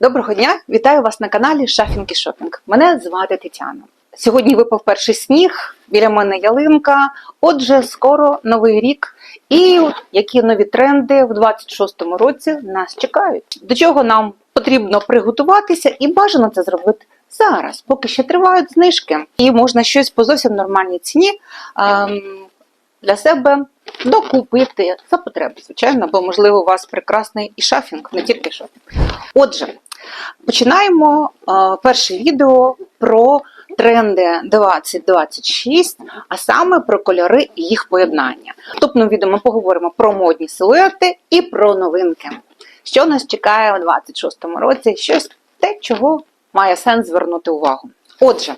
Доброго дня! Вітаю вас на каналі Шафінг і Шопінг. Мене звати Тетяна. Сьогодні випав перший сніг, біля мене ялинка. Отже, скоро новий рік. І які нові тренди в 26-му році нас чекають. До чого нам потрібно приготуватися і бажано це зробити зараз, поки ще тривають знижки. І можна щось по зовсім нормальній ціні ем, для себе докупити за потреби, звичайно, бо можливо у вас прекрасний і шафінг, не тільки шопінг. Отже, починаємо е, перше відео про тренди 2026, а саме про кольори і їх поєднання. В наступному відео ми поговоримо про модні силуети і про новинки. Що нас чекає у 26-му році? Щось те, чого має сенс звернути увагу. Отже,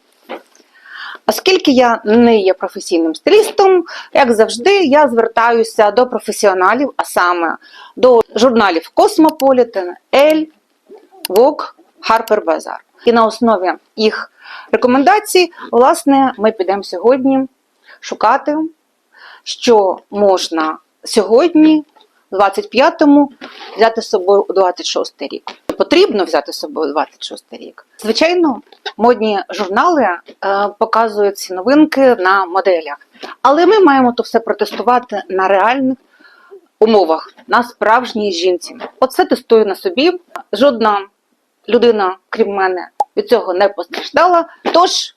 Оскільки я не є професійним стилістом, як завжди, я звертаюся до професіоналів, а саме до журналів Cosmopolitan, Elle, Vogue, Harper Bazaar. І на основі їх рекомендацій, власне, ми підемо сьогодні шукати, що можна сьогодні, в 25-му, взяти з собою у 26-й рік. Потрібно взяти з собою у 26-й рік. Звичайно, модні журнали е, показують ці новинки на моделях. Але ми маємо то все протестувати на реальних умовах, на справжній жінці. Оце тестую на собі. Жодна людина, крім мене, від цього не постраждала. Тож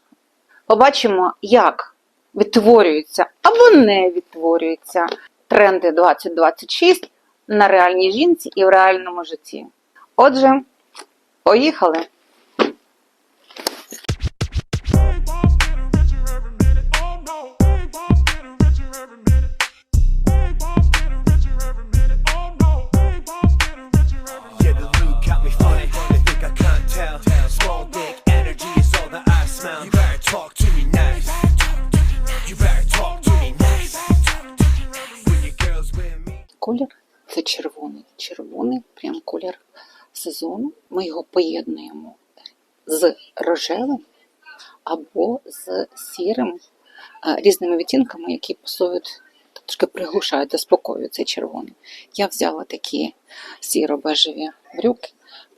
побачимо, як відтворюються або не відтворюються тренди 2026 на реальній жінці і в реальному житті. Отже, поїхали! Ми його поєднуємо з рожевим або з сірим е, різними відтінками, які пасують, трошки приглушають, заспокоюють цей червоний. Я взяла такі сіро-бежеві брюки.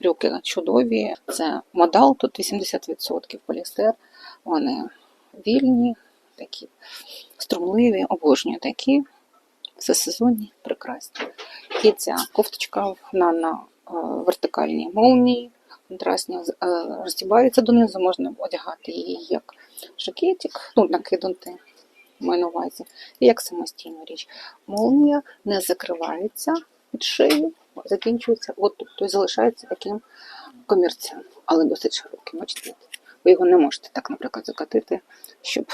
Брюки чудові. Це модал, тут 80% полістер. Вони вільні, такі струмливі, обожнюю такі. Все сезонні, прекрасні. І ця кофточка вона на вертикальній молнії, контрастні, е, донизу, можна одягати її як жакетик, ну, накидати, маю на увазі, як самостійну річ. Молнія не закривається під шию, закінчується отут, тобто залишається таким комірцем, але досить широким. Бачите, ви його не можете так, наприклад, закатити, щоб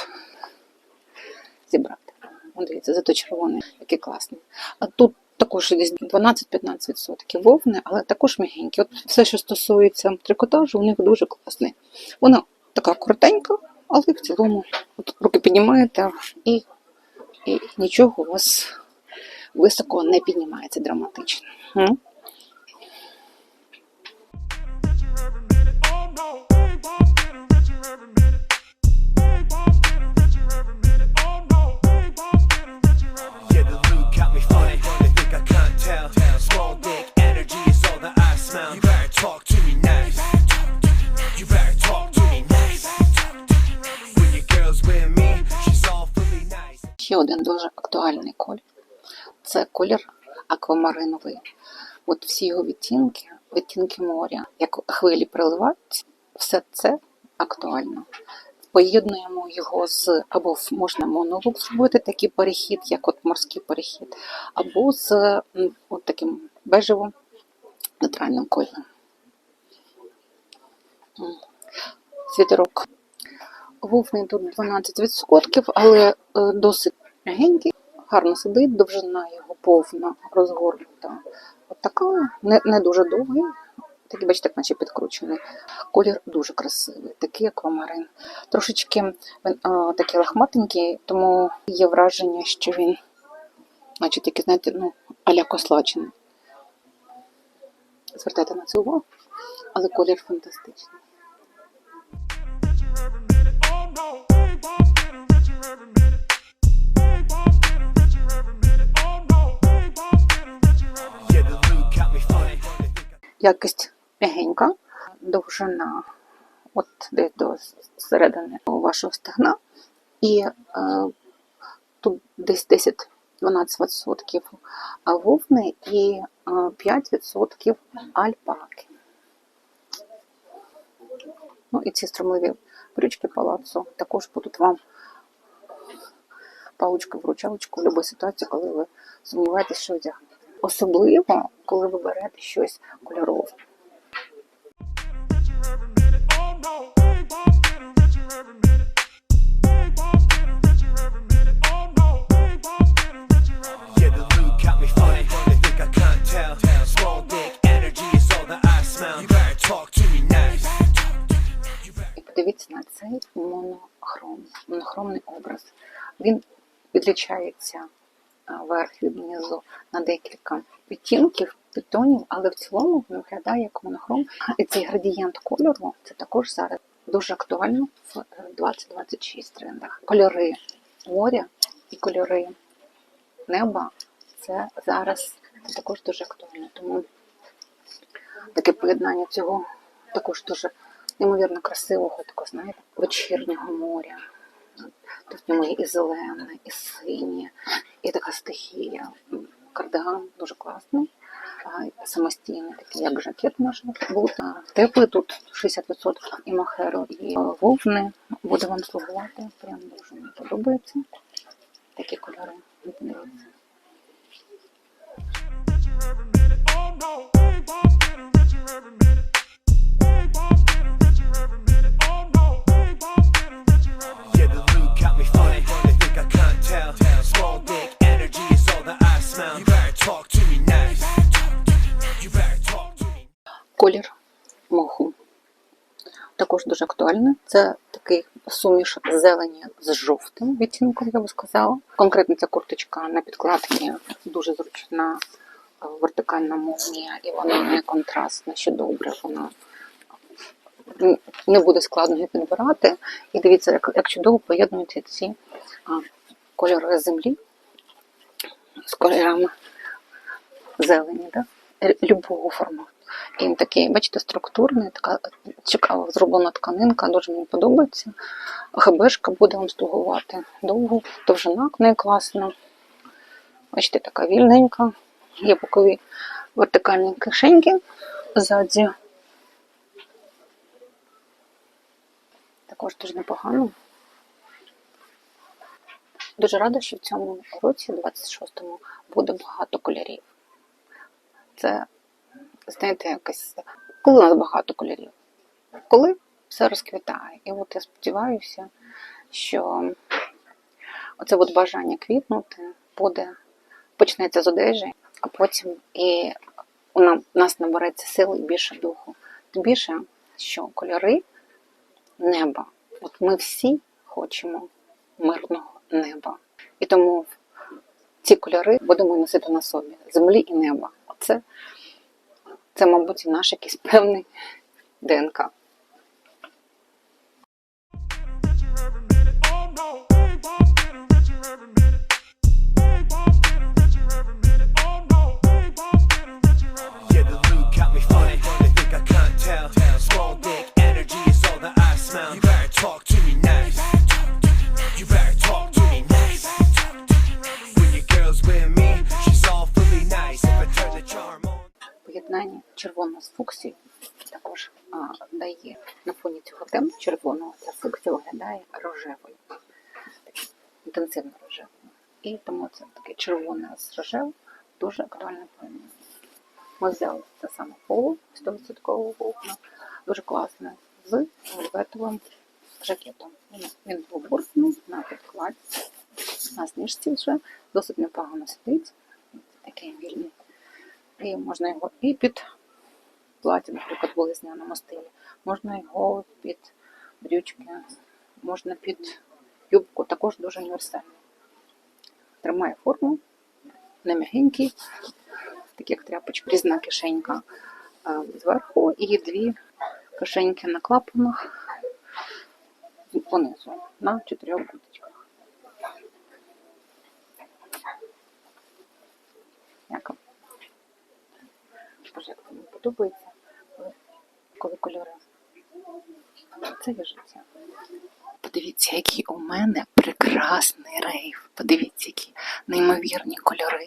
зібрати. Дивіться, зато червоний, який класний. А тут також десь 12-15% вовни, але також м'ягенькі. От все, що стосується трикотажу, у них дуже класний. Вона така коротенька, але в цілому от руки піднімаєте і, і нічого у вас високо не піднімається драматично. Ще один дуже актуальний колір. Це колір аквамариновий. От всі його відтінки, відтінки моря, як хвилі приливаються, все це актуально. Поєднуємо його з або можна монолук зробити такий перехід, як от морський перехід, або з от таким бежевим нейтральним кольором. Світерок Вовни тут 12%, але е, досить м'ягенький, гарно сидить, довжина його повна, розгорнута. От така, не, не дуже довгий, такий, бачите, як наче підкручений. Колір дуже красивий, такий аквамарин. Трошечки він е, такий лахматенький, тому є враження, що він, наче такий, знаєте, ну, аля кослачений. Звертайте на це увагу, але колір фантастичний. Якість м'ягенька, довжина от десь до середини вашого стегна. І е, тут десь 10-12% вовни і е, 5% альпаки. Ну і ці стромливі брючки палацу також будуть вам паличка вручалочку в будь-якій ситуації, коли ви сумніваєтесь, що одягнете. Особливо, коли ви берете щось кольорове. І подивіться на цей монохром, монохромний образ. Він відлічається а, верх від на декілька відтінків, підтонів, але в цілому виглядає як монохром. І цей градієнт кольору це також зараз дуже актуально в е, 2026 трендах. Кольори моря і кольори неба це зараз також дуже актуально. Тому таке поєднання цього також дуже неймовірно красивого, такого, знаєте, вечірнього моря. Тут в ньому і зелене, і синє, і така стихія. Кардиган дуже класний. Самостійний, такий як жакет може бути. Теплий тут 60% і махеру, і вовни. Буде вам слугувати. Прям дуже мені подобається. Такі кольори. Дивіться. Yeah, Це такий суміш зелені з жовтим відтінком, я би сказала. Конкретно ця курточка на підкладці дуже зручна, е, вертикальна молнія, і вона не контрастна, що добре. Вона не буде складно її підбирати. І дивіться, як, чудово поєднуються ці кольори землі з кольорами зелені, да? Любого формату. Він такий, бачите, структурний, така цікаво зроблена тканинка, дуже мені подобається. ГБшка буде вам слугувати довго, довжина в неї класна. Бачите, така вільненька. Є бокові вертикальні кишеньки ззаді. Також дуже непогано. Дуже рада, що в цьому році, 26-му, буде багато кольорів. Це, знаєте, якось. Коли у нас багато кольорів? Коли все розквітає. І от я сподіваюся, що оце от бажання квітнути буде, почнеться з одежі, а потім і у нас набереться сили і більше духу. Тим більше, що кольори неба. От ми всі хочемо мирного неба. І тому ці кольори будемо носити на собі землі і неба. Оце, це, мабуть, наш якийсь певний ДНК. Червоного з фуксією також а, дає на фоні цього тему червоного ця фуксія виглядає рожевою, інтенсивно рожевою. І тому це таке червоне з рожевим дуже актуальне поєднання. Ми взяли те саме поло 100% вовна, дуже класне, з вельветовим жакетом. Він, двобортний на підкладці, на знижці вже досить непогано сидить. Такий вільний. І можна його і під плаття, наприклад, в весняному стилі. Можна його під брючки, можна під юбку, також дуже універсальний. Тримає форму, не м'ягенький, такий як тряпочка, різна кишенька е, зверху і дві кишеньки на клапанах понизу на чотирьох бутичках. Як вам? Боже, як мені подобається. Коли кольори. Це є життя. Подивіться, який у мене прекрасний рейв. Подивіться, які неймовірні кольори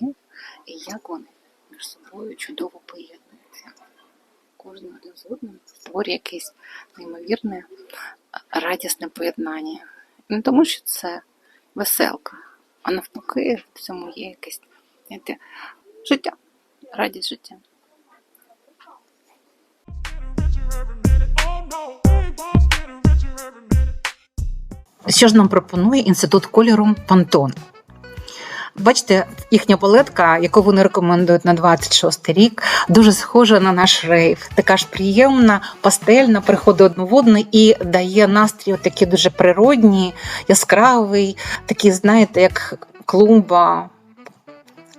і як вони між собою чудово поєднуються. Кожен один з одним створює якесь неймовірне радісне поєднання. Не тому, що це веселка, а навпаки, в цьому є якесь знаєте, життя, радість життя. Що ж нам пропонує інститут кольору Пантон? Бачите, їхня палетка, яку вони рекомендують на 26 рік, дуже схожа на наш рейв. Така ж приємна, пастельна, приходить одну і дає настрій такий дуже природній, яскравий, такий, знаєте, як клумба,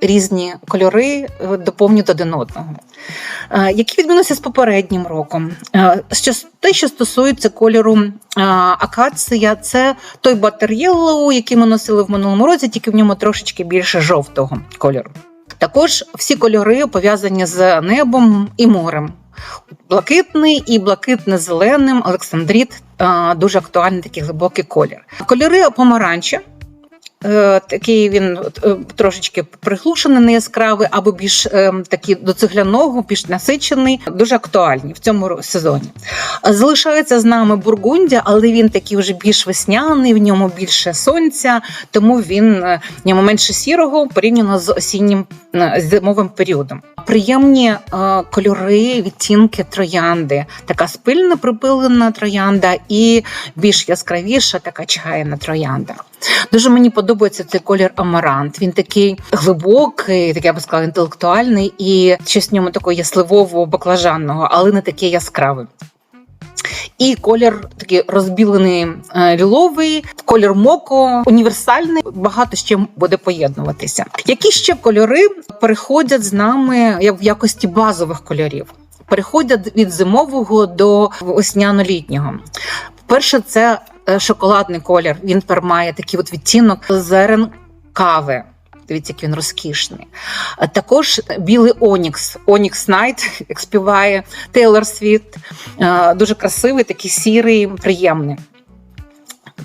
різні кольори е, доповнюють один одного. Е, Які відмінності з попереднім роком? Е, те, що стосується кольору акація, це той батер Yellow, який ми носили в минулому році, тільки в ньому трошечки більше жовтого кольору. Також всі кольори пов'язані з небом і морем. Блакитний і блакитно-зеленим Олександріт дуже актуальний такий глибокий колір. Кольори помаранча. Е, Такий він е, трошечки приглушений, не яскравий, або більш е, такий до цегляного, більш насичений, дуже актуальні в цьому сезоні. Залишається з нами Бургундія, але він такий вже більш весняний, в ньому більше сонця, тому він в ньому менше сірого порівняно з осіннім зимовим періодом. Приємні кольори, відтінки троянди, така спильна припилена троянда і більш яскравіша, така чайна троянда. Дуже мені подобається цей колір амарант. Він такий глибокий, такий, я би сказала, інтелектуальний і щось в ньому такого ясливого баклажанного, але не такий яскравий. І колір такий розбілений е, ліловий, колір моко, універсальний, багато з чим буде поєднуватися. Які ще кольори переходять з нами в якості базових кольорів? Переходять від зимового до осняно-літнього. Перше, це шоколадний колір. Він тепер має такий от відтінок зерен кави. Дивіться, як він розкішний. Також білий Онікс, Онікс Найт, як співає Тейлор Світ. Е, Дуже красивий, такий сірий, приємний.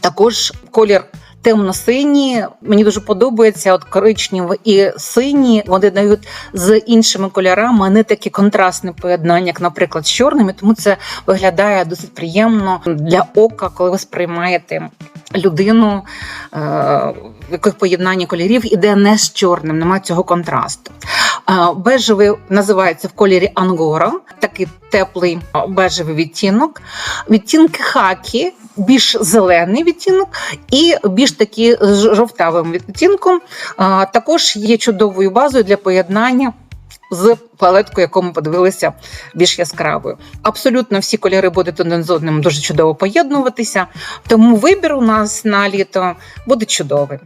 Також колір темно-синій. Мені дуже подобається от коричневі і сині Вони дають з іншими кольорами, не такі контрастне поєднання, як, наприклад, з чорними. Тому це виглядає досить приємно для ока, коли ви сприймаєте людину, е, в яких поєднання кольорів іде не з чорним, немає цього контрасту. Бежевий називається в кольорі Ангора, такий теплий бежевий відтінок. Відтінки хакі, більш зелений відтінок і більш такий з жовтавим відтінком. Також є чудовою базою для поєднання. З палеткою, яку ми подивилися більш яскравою. Абсолютно всі кольори будуть один з одним дуже чудово поєднуватися. Тому вибір у нас на літо буде чудовий.